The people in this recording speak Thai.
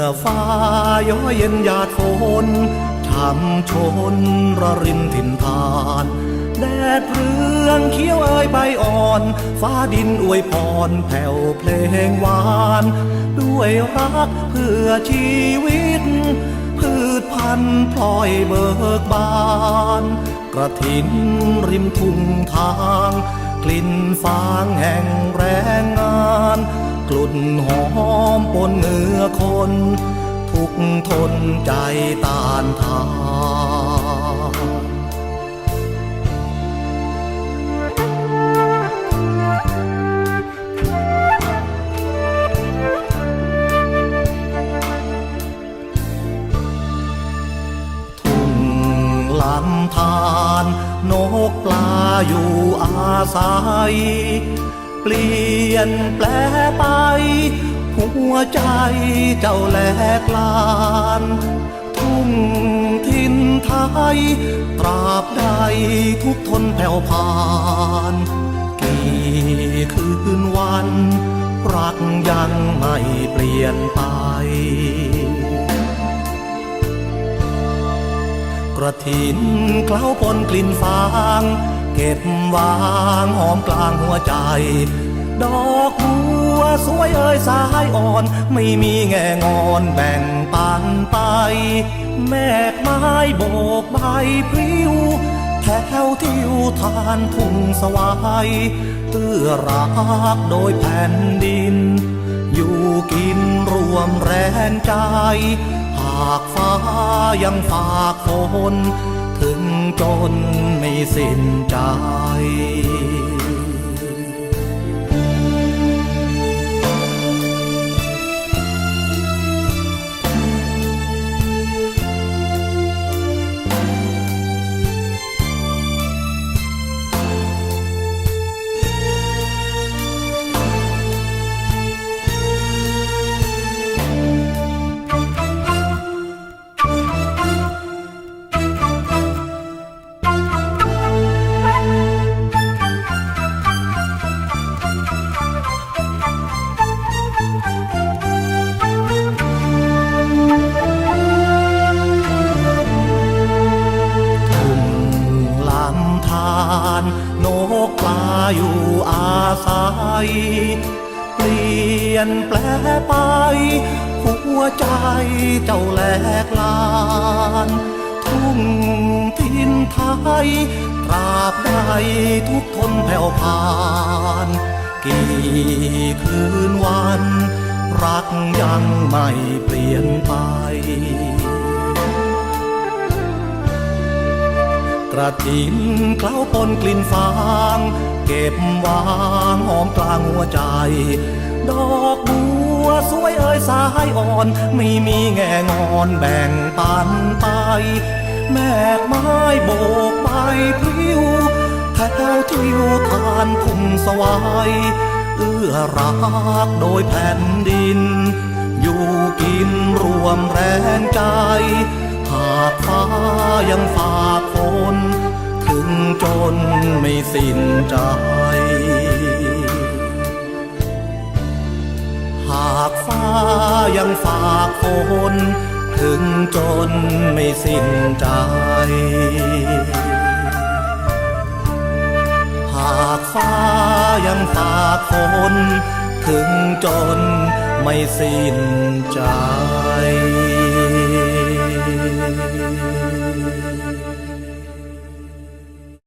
ย้อยเย็นหยาดฝนช่ำชนระรินถิ่นทาน แดดเรืองเขียวเอ่ยใบอ่อน ฟ้าดินอวยพรแผ่วเพลงหวาน ด้วยรักเพื่อชีวิต พืชพันธุ์พลอยเบิกบาน กระถินริมทุ่งทาง กลิ่นฟางแห่งแรงงาน กลุ่นหอมปนเหงือคน ทุกทนใจต้านทานทุ่งลำธารนกปลาอยู่อาศัย เปลี่ยนแปลไป หัวใจเจ้าแหลกลาน ทุ่งทินไทย ตราบใดทุกทนแผ่วผ่าน กี่คืนวัน รักยังไม่เปลี่ยนไปกระถินเคล้าปนกลิ่นฟาง เก็บวางหอมกลางหัวใจ ดอกบัวสวยเอ่ยสายอ่อน ไม่มีแง่งอนแบ่งปันไป แมกไม้โบกใบพริ้วแถวทิวทานทุ่งสวายเตื้อรักโดยแผ่นดิน อยู่กินรวมแรงใจ หากฟ้ายังฝากฝน จนไม่สิ้นใจ เปลี่ยนแปลไป หัวใจเจ้าแหลกลาน ทุ่งทินไทยตราบใดทุกทนแผ่วผ่าน กี่คืนวัน รักยังไม่เปลี่ยนไป ระถินเคล้าปนกลิ่นฟาง เก็บวางหอมกลางหัวใจ ดอกบัวสวยเอ่ยสายอ่อน ไม่มีแง่งอนแบ่งปันไป แมกไม้โบกใบพริ้วแถวทิวทานทุ่งสวายเอื้อรักโดยแผ่นดิน อยู่กินรวมแรงใจ ฟ้ายังฝากฝนถึงจนไม่สิ้นใจ หากฟ้ายังฝากฝนถึงจนไม่สิ้นใจ หากฟ้ายังฝากฝนถึงจนไม่สิ้นใจ